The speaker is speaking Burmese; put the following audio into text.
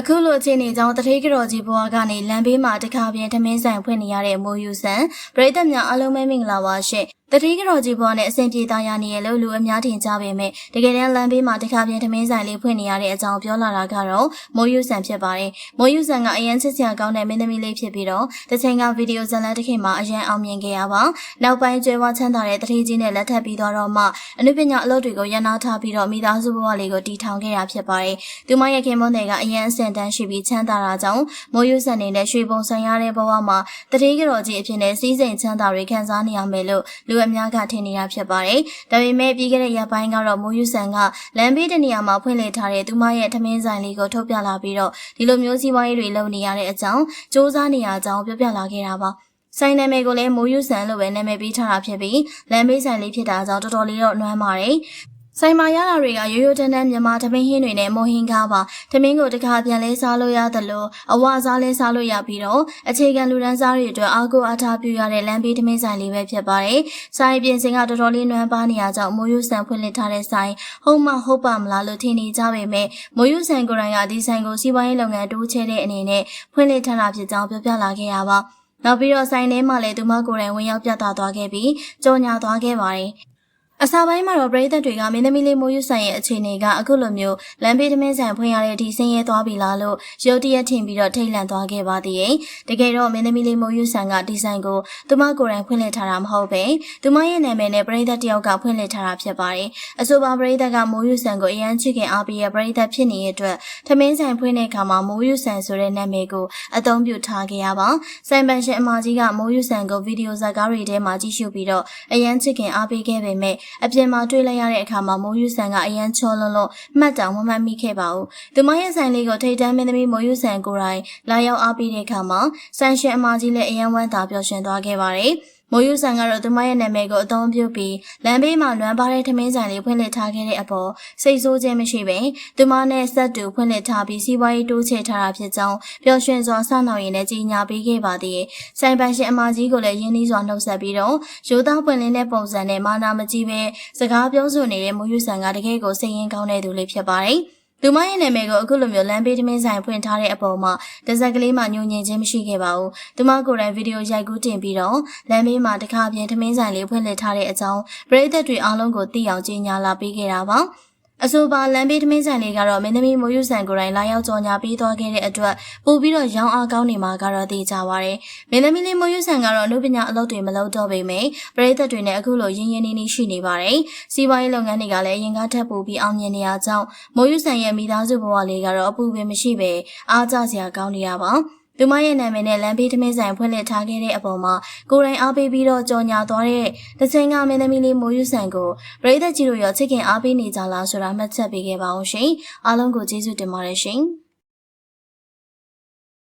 အခုလိုအခြေအနေကြောင့်တထေးကတော်ကြီးဘွားကနေလမ်းဘေးမှာတခါပြင်ထမင်းဆိုင်ဖွင့်နေရတဲ့မိုးယူဆန်ပရိသတ်များအားလုံးပဲမင်္ဂလာပါရှင့်တတိကတော်ကြီးဘွားနဲ့အဆင်ပြေသားရနေရလို့လူအများထင်ကြပေမဲ့တကယ်တမ်းလမ်းဘေးမှာတခါပြင်ထမင်းဆိုင်လေးဖွင့်နေရတဲ့အကြောင်းပြောလာတာကတော့မိုးယူဆန်ဖြစ်ပါတယ်မိုးယူဆန်ကအရန်ချစ်စရာကောင်းတဲ့မင်းသမီးလေးဖြစ်ပြီးတော့တစ်ချိန်ကဗီဒီယိုဇာတ်လမ်းတစ်ခေတ်မှာအရန်အောင်မြင်ခဲ့ရပါနောက်ပိုင်းကျွဲဝချမ်းသာတဲ့တတိကြီးနဲ့လက်ထပ်ပြီးတော့မှအနုပညာအလုပ်တွေကိုရန်နာထားပြီးတော့မိသားစုဘဝလေးကိုတည်ထောင်ခဲ့တာဖြစ်ပါတယ်သူမရဲ့ခင်မွန်းတွေကအရန်အဆင့်တန်းရှိပြီးချမ်းသာတာကြောင့်မိုးယူဆန်နေတဲ့ရွှေပုံဆိုင်ရတဲ့ဘဝမှာတတိကတော်ကြီးအဖြစ်နဲ့စီးစိမ်ချမ်းသာတွေခံစားနေရမယ်လို့လူအများကထင်နေတာဖြစ်ပါတယ်။ဒါပေမဲ့ပြီးခဲ့တဲ့ရက်ပိုင်းကတော့မိုးယူဆန်ကလမ်းဘေးတနေရာမှာဖွင့်လှစ်ထားတဲ့သူမရဲ့ထမင်းဆိုင်လေးကိုထုတ်ပြလာပြီးတော့ဒီလိုမျိုးစီးပွားရေးတွေလုပ်နေရတဲ့အကြောင်းစ조사နေရအကြောင်းပြောပြလာခဲ့တာပါ။ဆိုင်နာမည်ကိုလည်းမိုးယူဆန်လို့ပဲနာမည်ပေးထားတာဖြစ်ပြီးလမ်းဘေးဆိုင်လေးဖြစ်တာကြောင့်တော်တော်လေးတော့နွမ်းပါတယ်။ ဆိုင်မာရတာတွေကရိုးရိုးတန်းတန်းမြန်မာသမင်းဟင်းတွေနဲ့မုံဟင်းကားပါသမင်းကိုတခါပြန်လဲစားလို့ရသလိုအဝစားလဲစားလို့ရပြီးတော့အခြေခံလူဒန်းစားတွေအတွက်အားကိုးအားထားပြုရတဲ့လမ်းဘေးသမင်းဆိုင်လေးပဲဖြစ်ပါတယ်။ဆိုင်ပြင်စင်ကတော်တော်လေးနွမ်းပါနေရကြောင့်မိုးရွဆန်ဖွင့်လှစ်ထားတဲ့ဆိုင်ဟုတ်မဟုတ်ပါမလားလို့ထင်နေကြပေမဲ့မိုးရွဆန်ကိုယ်တိုင်ကဒီဆိုင်ကိုစီးပွားရေးလုပ်ငန်းတိုးချဲတဲ့အနေနဲ့ဖွင့်လှစ်ထားတာဖြစ်ကြောင်းပြောပြလာခဲ့ရပါနောက်ပြီးတော့ဆိုင်ထဲမှာလည်းသူမကိုယ်တိုင်ဝင်ရောက်ပြသသွားခဲ့ပြီးကြော်ညာသွားခဲ့ပါတယ်။ အစာပိုင်းမှာတော့ပရိသတ်တွေကမင်းသမီးလေးမိုးရွဆိုင်ရဲ့အခြေအနေကအခုလိုမျိုးလမ်းဘေးသမင်းဆိုင်ဖွင့်ရတဲ့အထိဆင်းရဲသွားပြီလားလို့ရုတ်တရက်ထင်ပြီးတော့ထိတ်လန့်သွားခဲ့ပါသေးတယ်။တကယ်တော့မင်းသမီးလေးမိုးရွဆိုင်ကဒီဇိုင်းကိုသူမကိုယ်တိုင်ဖွင့်လှစ်ထားတာမဟုတ်ပဲသူမရဲ့နာမည်နဲ့ပရိသတ်တယောက်ကဖွင့်လှစ်ထားတာဖြစ်ပါတယ်။အဆိုပါပရိသတ်ကမိုးရွဆိုင်ကိုအရန်ချစ်ခင်အားပေးရဲ့ပရိသတ်ဖြစ်နေတဲ့အတွက်သမင်းဆိုင်ဖွင့်တဲ့အခါမှာမိုးရွဆိုင်ဆိုတဲ့နာမည်ကိုအသုံးပြုထားခဲ့ရပါ။ဆိုင်ပန်ရှင်အမကြီးကမိုးရွဆိုင်ကိုဗီဒီယိုဇာတ်ကားတွေထဲမှာကြည့်ရှုပြီးတော့အရန်ချစ်ခင်အားပေးခဲ့ပေမဲ့အပြင်မှာတွေ့လိုက်ရတဲ့အခါမှာမိုးယူဆန်ကအရန်ချောလွန်းလွန်းမှတ်တောင်မမှတ်မိခဲ့ပါဘူး။သူမရဲ့ဆိုင်လေးကိုထိတ်တန်းမင်းသမီးမိုးယူဆန်ကိုယ်တိုင်လာရောက်အားပေးတဲ့အခါမှာဆန်ရှင်အမကြီးလည်းအရန်ဝမ်းသာပျော်ရွှင်သွားခဲ့ပါတယ်။ မိုးယူဆန်ကတော့သူမရဲ့နာမည်ကိုအသုံးပြုပြီးလမ်းဘေးမှာလွမ်းပါတဲ့ထမင်းဆိုင်လေးဖွင့်လှစ်ထားခဲ့တဲ့အပေါ်စိတ်ဆိုးခြင်းမရှိပဲသူမနဲ့ဆက်တူဖွင့်လှစ်ထားပြီးစီးပွားရေးတိုးချဲ့ထားတာဖြစ်ကြောင်းပျော်ရွှင်စွာဆောင်းဆောင်ရည်နဲ့ကြီးညာပေးခဲ့ပါသေးတယ်။ဆိုင်ပန်ရှင်အမကြီးကိုလည်းရင်းနှီးစွာနှုတ်ဆက်ပြီးတော့ရိုးသားပွင့်လင်းတဲ့ပုံစံနဲ့မာနာမကြီးပဲစကားပြောဆိုနေတဲ့မိုးယူဆန်ကတကယ်ကိုစိတ်ရင်းကောင်းတဲ့သူလေးဖြစ်ပါတယ်။ သူမရဲ့နာမည်ကိုအခုလိုမျိုးလမ်းဘေးသမင်းဆိုင်ဖွင့်ထားတဲ့အပေါ်မှာတစက်ကလေးမှညှို့ညင်ခြင်းမရှိခဲ့ပါဘူး။သူမကိုယ်တိုင်ဗီဒီယိုရိုက်ကူးတင်ပြီးတော့လမ်းဘေးမှာတခါပြင်သမင်းဆိုင်လေးဖွင့်လှစ်ထားတဲ့အကြောင်းပရိသတ်တွေအားလုံးကိုသိအောင်ကြေညာလာပေးခဲ့တာပါ။ အဆိုပါလမ်းဘေးသမင်းဆိုင်လေးကတော့မင်းသမီးမိုးယူဆန်ကိုယ်တိုင်လာရောက်ကြော်ညာပေးသွားခဲ့တဲ့အတွက်ပို့ပြီးတော့ရောင်းအားကောင်းနေမှာကတော့သိကြပါရယ်။မင်းသမီးလေးမိုးယူဆန်ကတော့အမှုပညာအလုပ်တွေမလုပ်တော့ပေမဲ့ပရိသတ်တွေနဲ့အခုလိုရင်းရင်းနှီးနှီးရှိနေပါတယ်။စီးပွားရေးလုပ်ငန်းတွေကလည်းရင်ကားထက်ပိုပြီးအောင်မြင်နေရကြောင်းမိုးယူဆန်ရဲ့မိသားစုဘဝလေးကတော့အပူပင်မရှိပဲအားကြစရာကောင်းနေရပါ။ သူမရဲ့နာမည်နဲ့လမ်းဘေးထမင်းဆိုင်ဖွင့်လှစ်ထားခဲ့တဲ့အပေါ်မှာကိုရိုင်းအားပေးပြီးတော့ကြော်ညာသွားတဲ့တချင်းကမင်းသမီးလေးမိုးယူဆန်ကိုပရိသတ်ကြီးတို့ရောချစ်ခင်အားပေးနေကြလားဆိုတာမှတ်ချက်ပေးခဲ့ပါအောင်ရှင်အားလုံးကိုကျေးဇူးတင်ပါတယ်ရှင်